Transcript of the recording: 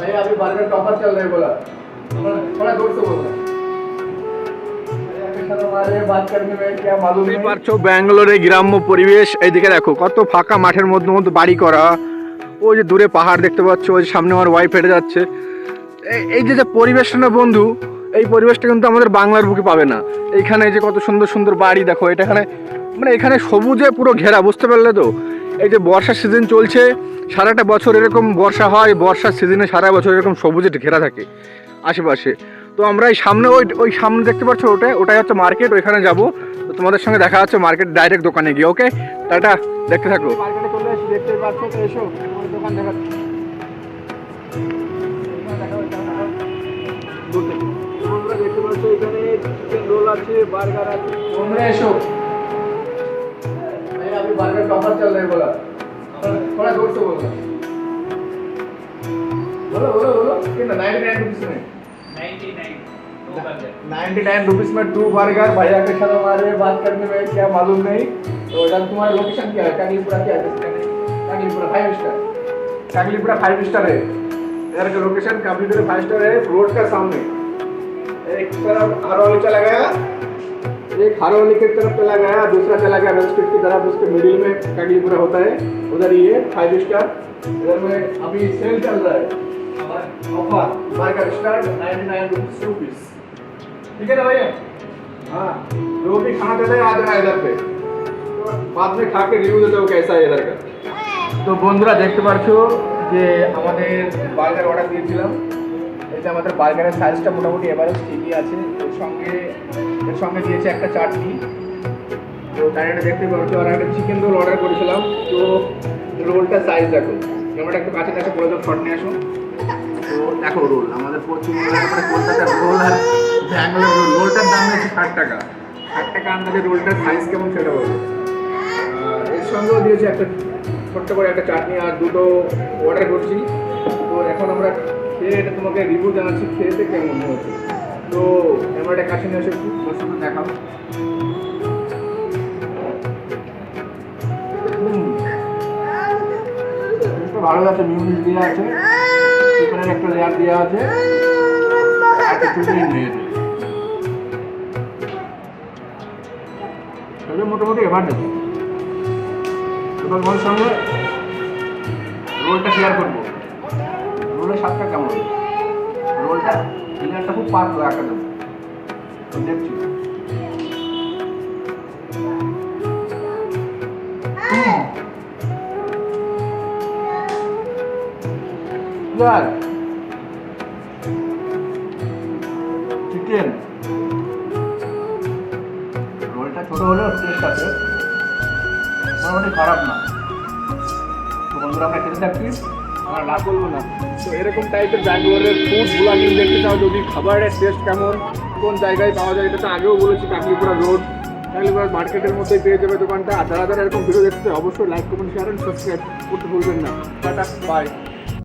भाई अभी बर्गर का ऑफर चल रहा है बोला थोड़ा जोर से बोलना हमारे बात करने में क्या मालूम বুঝতেই नहीं পারছো ব্যাঙ্গালোরে গ্রাম্য পরিবেশ এইদিকে দেখো কত ফাঁকা মাঠের মধ্যে মধ্যে বাড়ি করা ওই যে দূরে পাহাড় দেখতে পাচ্ছ ওই যে সামনে আমার ওয়াইফ হেঁটে যাচ্ছে এই- এই যে যে পরিবেশটা না বন্ধু এই পরিবেশটা কিন্তু আমাদের বাংলার বুকে পাবে না এইখানে এই যে কত সুন্দর সুন্দর বাড়ি দেখো এটা এখানে মানে এখানে সবুজে পুরো ঘেরা বুঝতে পারলে তো এই যে বর্ষার সিজন চলছে সারাটা বছর এরকম বর্ষা হয় বর্ষার সিজনে সারা বছর এরকম সবুজে ঘেরা থাকে আশেপাশে। তো আমরা এই সামনে ওই ওই সামনে দেখতে পাচ্ছ ওটা ওটাই হচ্ছে মার্কেট ওইখানে যাব। তো তোমাদের সঙ্গে দেখা হচ্ছে মার্কেট ডাইরেক্ট দোকানে গিয়ে ওকে টাটা দেখতে থাকো। মার্কেটে চলে এসে দেখতে পাচ্ছ তো এসো দোকান দেখা দেখতে পাচ্ছ এখানে চিকেন রোল আছে বার্গার আছে। তোমরা এসো। ऑफ़र चल रहा बोला थोड़ा ज़ोर से बोलना बोलो बोलो बोलो कितना नाइन्टी नाइन रुपीज़ में नाइन्टी नाइन रुपीज़ में टू बर्गर भैया के साथ हमारे बात करने में क्या मालूम नहीं तो इधर तुम्हारा लोकेशन क्या है कागलीपुरा क्या है Kaglipura five star Kaglipura five star है इधर का लोकेशन कागलीपुरा फाइव स्टार है रोड का सामने एक तरफ़ हरौली चला गया एक हरौली की तरफ चला गया दूसरा चला गया वेस्ट स्ट्रीट की तरफ उसके मिडिल में कागलीपुरा होता है उधर ये फाइव स्टार इधर में अभी सेल चल रहा है offer burger start ninety nine rupees ठीक है ना भैया हाँ जो भी खाना चाहते हैं आ जाना इधर पे तो बाद में खा के रिव्यू देते हो कैसा है इधर का তো বন্ধুরা দেখতে পাচ্ছো যে আমাদের বার্গার অর্ডার দিয়েছিলাম এই যে আমাদের বার্গারের সাইজটা মোটামুটি এভারেজ ঠিকই আছে। এর সঙ্গে এর সঙ্গে দিয়েছে একটা চাটনি। তো তার এটা দেখতে পাচ্ছ আর একটা চিকেন রোল অর্ডার করেছিলাম। তো রোলটা সাইজ দেখো। ক্যামেরাটা একটু কাছে কাছে করে দাও শর্ট নিয়ে আসো তো দেখো রোল আমাদের পশ্চিমবঙ্গের মানে কলকাতার রোল আর ব্যাঙ্গালোর রোল রোলটার দাম হচ্ছে ষাট টাকা। ষাট টাকা আন্দাজে রোলটার সাইজ কেমন সেটা বলব এর সঙ্গেও দিয়েছে একটা ছোট্ট করে একটা চাটনি আর দুটো অর্ডার করছি। তো এখন আমরা খেয়ে এটা তোমাকে রিভিউ জানাচ্ছি, খেয়েতে কেমন হয়েছে? তো ক্যামেরাটা কাছে নিয়ে এসে তোমার সাথে দেখাও। ভালো আছে মিউনিস দেওয়া আছে। চিকেনের একটা লেয়ার দেওয়া আছে। তবে মোটামুটি এবার দেবো এবার ওর সঙ্গে রোলটা শেয়ার করব। রোলের স্বাদটা কেমন? রোলটা লেয়ারটা খুব পাতলা একটা দেবো দেখছি। ইয়ার চিকেন রোলটা ছোট হলেও টেস্ট আছে। মোটামুটি খারাপ না। তো বন্ধুরা আমরা খেতে থাকছি। আমরা না বলব না। এরকম টাইপের ব্যাঙ্গালোরের ফুড ব্লগিং দেখতে চাও, যদি খাবারের টেস্ট কেমন, কোন জায়গায় পাওয়া যায়, এটা তো আগেও বলেছি কাকলিপুরা রোড কাকলিপুরা মার্কেটের মধ্যে পেয়ে যাবে দোকানটা। আর যারা যারা এরকম ভিডিও দেখতে অবশ্যই লাইক কমেন্ট শেয়ার সাবস্ক্রাইব করতে ভুলবেন না। Tata bye